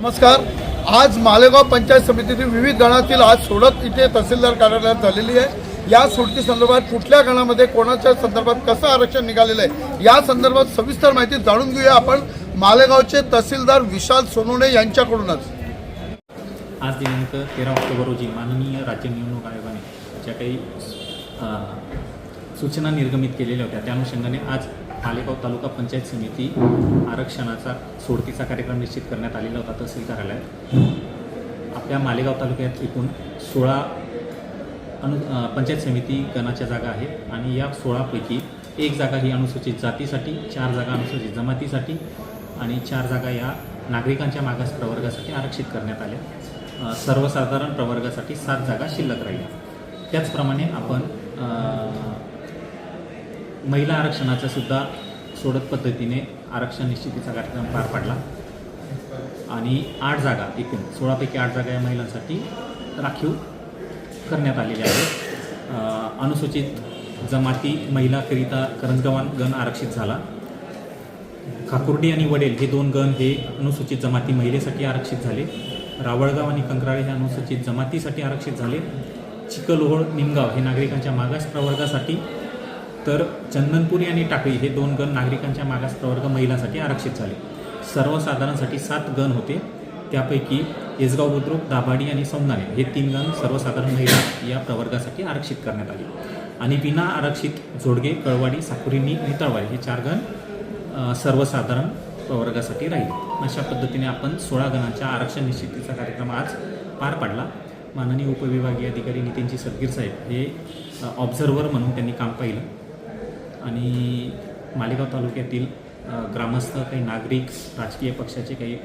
नमस्कार. आज मालेगाव पंचायत समितीतील विविध गणातील आज सोडत इथे तहसीलदार कार्यालयात झालेली आहे. या सोडती संदर्भात कुठल्या गणामध्ये कोणाच्या संदर्भात कसं आरक्षण निघालेलं आहे या संदर्भात सविस्तर माहिती जाणून घेऊया आपण. मालेगावचे तहसीलदार विशाल सोनोने यांच्याकडूनच. आज दिनांक तेरा ऑक्टोबर रोजी माननीय राज्य निवडणूक आयोगाने ज्या काही सूचना निर्गमित केलेल्या होत्या त्या अनुषंगाने आज मालेगाव तालुका पंचायत समिती आरक्षणाचा सोडतीचा कार्यक्रम निश्चित करण्यात आलेला होता तहसील कार्यालयात. आपल्या मालेगाव तालुक्यात एकूण सोळा अनु पंचायत समिती गणाच्या जागा आहेत आणि या सोळापैकी एक जागा ही अनुसूचित जातीसाठी चार जागा अनुसूचित जमातीसाठी आणि चार जागा या नागरिकांच्या मागास प्रवर्गासाठी आरक्षित करण्यात आल्या. सर्वसाधारण प्रवर्गासाठी सात जागा शिल्लक राहिल्या. त्याचप्रमाणे आपण महिला आरक्षणाचा सुद्धा सोडत पद्धतीने आरक्षण निश्चितीचा कार्यक्रम पार पाडला. आणि आठ जागा एकूण सोळापैकी आठ जागा या महिलांसाठी राखीव करण्यात आलेल्या आहेत अनुसूचित जमाती महिलाकरिता करंजगवान गण आरक्षित झाला. खाकुर्डी आणि वडेल हे दोन गण हे अनुसूचित जमाती महिलेसाठी आरक्षित झाले. रावळगाव आणि कंक्राळे हे अनुसूचित जमातीसाठी आरक्षित झाले. चिकलोहळ निमगाव हे नागरिकांच्या मागास प्रवर्गासाठी तर चंदनपुरी आणि टाकळी हे दोन गण नागरिकांच्या मागास प्रवर्ग महिलांसाठी आरक्षित झाले. सर्वसाधारणसाठी सात गण होते. त्यापैकी येसगाव बुद्रुक दाभाडी आणि सौंदाणे हे तीन गण सर्वसाधारण महिला या प्रवर्गासाठी आरक्षित करण्यात आले. आणि विना आरक्षित जोडगे कळवाडी साकुरीनी आणि तळवाडी हे चार गण सर्वसाधारण प्रवर्गासाठी राहिले. अशा पद्धतीने आपण सोळा गणांच्या आरक्षण निश्चितीचा कार्यक्रम आज पार पाडला. माननीय उपविभागीय अधिकारी नितीनजी सदगीर साहेब हे ऑब्झर्वर म्हणून त्यांनी काम पाहिलं. आणि मालेगाव तालुक्यातील ग्रामस्थ काही नागरिक राजकीय पक्षाचे काही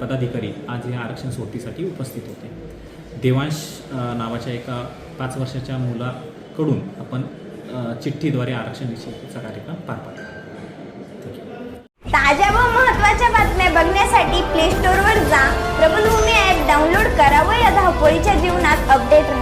पदाधिकारी आज या आरक्षण सोडतीसाठी उपस्थित होते. देवांश नावाच्या एका पाच वर्षाच्या मुलाकडून आपण चिठ्ठीद्वारे आरक्षण निश्चितीचा कार्यक्रम पार पाडला. ताज्या व महत्त्वाच्या बातम्या बघण्यासाठी प्ले स्टोअरवर जा. प्रबलभूमी ॲप डाउनलोड करा व या धावपळीच्या जीवनात अपडेट राहा.